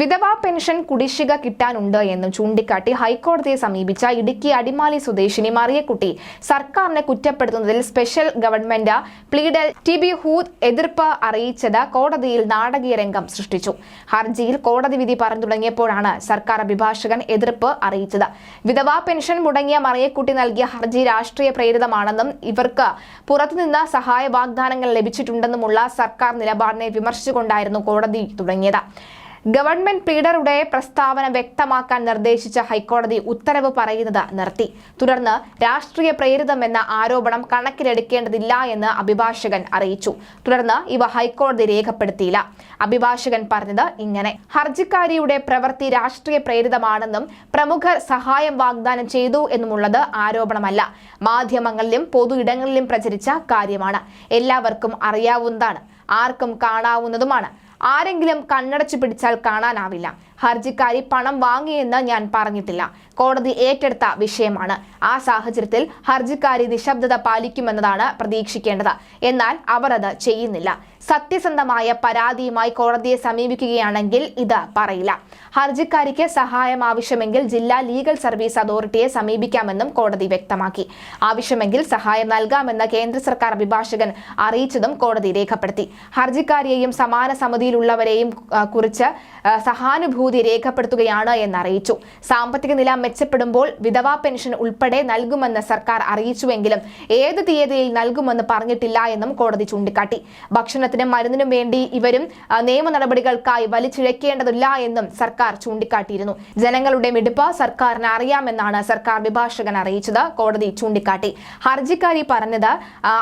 വിധവാ pension കുടിശ്ശിക കിട്ടാനുണ്ട് എന്ന് ചൂണ്ടിക്കാട്ടി ഹൈക്കോടതിയെ സമീപിച്ച ഇടുക്കി അടിമാലി സ്വദേശിനി മറിയക്കുട്ടി സർക്കാരിനെ കുറ്റപ്പെടുത്തുന്നതിൽ special government pleader T B Hood എതിർപ്പ് അറിയിച്ചത് കോടതിയിൽ നാടകീയ രംഗം സൃഷ്ടിച്ചു. ഹർജിയിൽ കോടതി വിധി പറഞ്ഞു തുടങ്ങിയപ്പോഴാണ് സർക്കാർ അഭിഭാഷകൻ എതിർപ്പ് അറിയിച്ചത്. വിധവാ പെൻഷൻ മുടങ്ങിയ മറിയക്കുട്ടി നൽകിയ ഹർജി രാഷ്ട്രീയ പ്രേരിതമാണെന്നും ഇവർക്ക് പുറത്തുനിന്ന് സഹായ വാഗ്ദാനങ്ങൾ ലഭിച്ചിട്ടുണ്ടെന്നുമുള്ള സർക്കാർ നിലപാടിനെ വിമർശിച്ചുകൊണ്ടായിരുന്നു കോടതി തുടങ്ങിയത്. ഗവൺമെന്റ് പ്ലീഡറുടെ പ്രസ്താവന വ്യക്തമാക്കാൻ നിർദ്ദേശിച്ച ഹൈക്കോടതി ഉത്തരവ് പറയുന്നത് നിർത്തി. തുടർന്ന് രാഷ്ട്രീയ പ്രേരിതമെന്ന ആരോപണം കണക്കിലെടുക്കേണ്ടതില്ല എന്ന് അഭിഭാഷകൻ അറിയിച്ചു. തുടർന്ന് ഇവ ഹൈക്കോടതി രേഖപ്പെടുത്തിയില്ല. അഭിഭാഷകൻ പറഞ്ഞത് ഇങ്ങനെ. ഹർജിക്കാരിയുടെ പ്രവൃത്തി രാഷ്ട്രീയ പ്രേരിതമാണെന്നും പ്രമുഖർ സഹായം വാഗ്ദാനം ചെയ്തു എന്നുമുള്ളത് ആരോപണമല്ല. മാധ്യമങ്ങളിലും പൊതു ഇടങ്ങളിലും പ്രചരിച്ച കാര്യമാണ്. എല്ലാവർക്കും അറിയാവുന്നതാണ്. ആർക്കും കാണാവുന്നതുമാണ്. ആരെങ്കിലും കണ്ണടച്ചു പിടിച്ചാൽ കാണാനാവില്ല. ഹർജിക്കാരി പണം വാങ്ങിയെന്ന് ഞാൻ പറഞ്ഞിട്ടില്ല. കോടതി ഏറ്റെടുത്ത വിഷയമാണ്. ആ സാഹചര്യത്തിൽ ഹർജിക്കാരി നിശബ്ദത പാലിക്കുമെന്നതാണ് പ്രതീക്ഷിക്കേണ്ടത്. എന്നാൽ അവർ അത് ചെയ്യുന്നില്ല. സത്യസന്ധമായ പരാതിയുമായി കോടതിയെ സമീപിക്കുകയാണെങ്കിൽ ഇത് പറയില്ല. ഹർജിക്കാരിക്ക് സഹായം ആവശ്യമെങ്കിൽ ജില്ലാ ലീഗൽ സർവീസ് അതോറിറ്റിയെ സമീപിക്കാമെന്നും കോടതി വ്യക്തമാക്കി. ആവശ്യമെങ്കിൽ സഹായം നൽകാമെന്ന് കേന്ദ്ര സർക്കാർ അഭിഭാഷകൻ അറിയിച്ചതും കോടതി രേഖപ്പെടുത്തി. ഹർജിക്കാരിയെയും സമാന സമിതിയിലുള്ളവരെയും കുറിച്ച് ആ, സഹാനുഭൂതി രേഖപ്പെടുത്തുകയാണ് എന്നറിയിച്ചു. സാമ്പത്തിക നില മെച്ചപ്പെടുമ്പോൾ വിധവാ പെൻഷൻ ഉൾപ്പെടെ നൽകുമെന്ന് സർക്കാർ അറിയിച്ചുവെങ്കിലും ഏത് തീയതിയിൽ നൽകുമെന്ന് പറഞ്ഞിട്ടില്ല എന്നും കോടതി ചൂണ്ടിക്കാട്ടി. ഭക്ഷണത്തിനും മരുന്നിനും വേണ്ടി ഇവരും നിയമ നടപടികൾക്കായി വലിച്ചിഴക്കേണ്ടതില്ല എന്നും സർക്കാർ ചൂണ്ടിക്കാട്ടിയിരുന്നു. ജനങ്ങളുടെ മിടുപ്പ് സർക്കാരിന് അറിയാമെന്നാണ് സർക്കാർ അഭിഭാഷകൻ അറിയിച്ചത് കോടതി ചൂണ്ടിക്കാട്ടി. ഹർജിക്കാരി പറഞ്ഞത്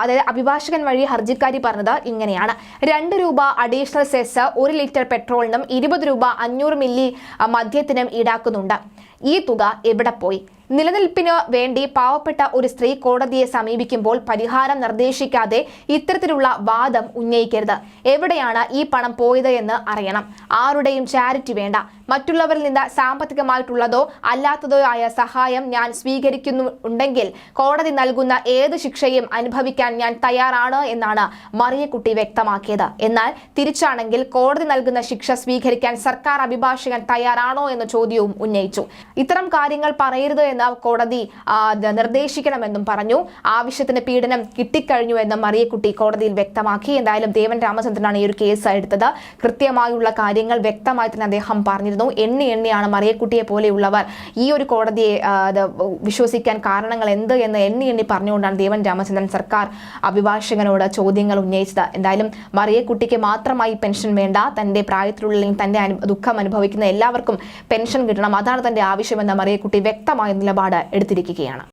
അതായത് അഭിഭാഷകൻ വഴി ഹർജിക്കാരി പറഞ്ഞത് ഇങ്ങനെയാണ്. രണ്ട് രൂപ അഡീഷണൽ സെസ് ഒരു ലിറ്റർ പെട്രോളിനും ഇരുപത് രൂപ അഞ്ഞൂറ് മില്ലി ആ, മദ്യത്തിനും ഈടാക്കുന്നുണ്ട്. ഈ തുക എവിടെ പോയി? നിലനിൽപ്പിന് വേണ്ടി പാവപ്പെട്ട ഒരു സ്ത്രീ കോടതിയെ സമീപിക്കുമ്പോൾ പരിഹാരം നിർദ്ദേശിക്കാതെ ഇത്തരത്തിലുള്ള വാദം ഉന്നയിക്കരുത്. എവിടെയാണ് ഈ പണം പോയത് എന്ന് അറിയണം. ആരുടെയും ചാരിറ്റി വേണ്ട. മറ്റുള്ളവരിൽ നിന്ന് സാമ്പത്തികമായിട്ടുള്ളതോ അല്ലാത്തതോ ആയ സഹായം ഞാൻ സ്വീകരിക്കുന്നുണ്ടെങ്കിൽ കോടതി നൽകുന്ന ഏത് ശിക്ഷയും അനുഭവിക്കാൻ ഞാൻ തയ്യാറാണ് എന്നാണ് മറിയക്കുട്ടി വ്യക്തമാക്കിയത്. എന്നാൽ തിരിച്ചാണെങ്കിൽ കോടതി നൽകുന്ന ശിക്ഷ സ്വീകരിക്കാൻ സർക്കാർ അഭിഭാഷകൻ തയ്യാറാണോ എന്ന ചോദ്യവും ഉന്നയിച്ചു. ഇത്തരം കാര്യങ്ങൾ പറയരുത് എന്ന് കോടതി നിർദ്ദേശിക്കണമെന്നും പറഞ്ഞു. ആവശ്യത്തിന് പീഡനം കിട്ടിക്കഴിഞ്ഞു എന്ന് മറിയക്കുട്ടി കോടതിയിൽ വ്യക്തമാക്കി. എന്തായാലും ദേവൻ രാമചന്ദ്രനാണ് ഈ ഒരു കേസ് എടുത്തത്. കൃത്യമായുള്ള കാര്യങ്ങൾ വ്യക്തമായി തന്നെ അദ്ദേഹം പറഞ്ഞിരുന്നു. എണ്ണി എണ്ണിയാണ് മറിയക്കുട്ടിയെ പോലെയുള്ളവർ ഈ ഒരു കോടതിയെ വിശ്വസിക്കാൻ കാരണങ്ങൾ എന്ത് എന്ന് എണ്ണി എണ്ണി പറഞ്ഞുകൊണ്ടാണ് ദേവൻ രാമചന്ദ്രൻ സർക്കാർ അഭിഭാഷകനോട് ചോദ്യങ്ങൾ ഉന്നയിച്ചത്. എന്തായാലും മറിയക്കുട്ടിക്ക് മാത്രമായി പെൻഷൻ വേണ്ട. തന്റെ പ്രായത്തിലുള്ള തന്റെ ദുഃഖം അനുഭവിക്കുന്ന എല്ലാവർക്കും പെൻഷൻ കിട്ടണം. അതാണ് തന്റെ ആവശ്യമെന്ന് മറിയക്കുട്ടി വ്യക്തമായ നിലപാട് എടുത്തിരിക്കുകയാണ്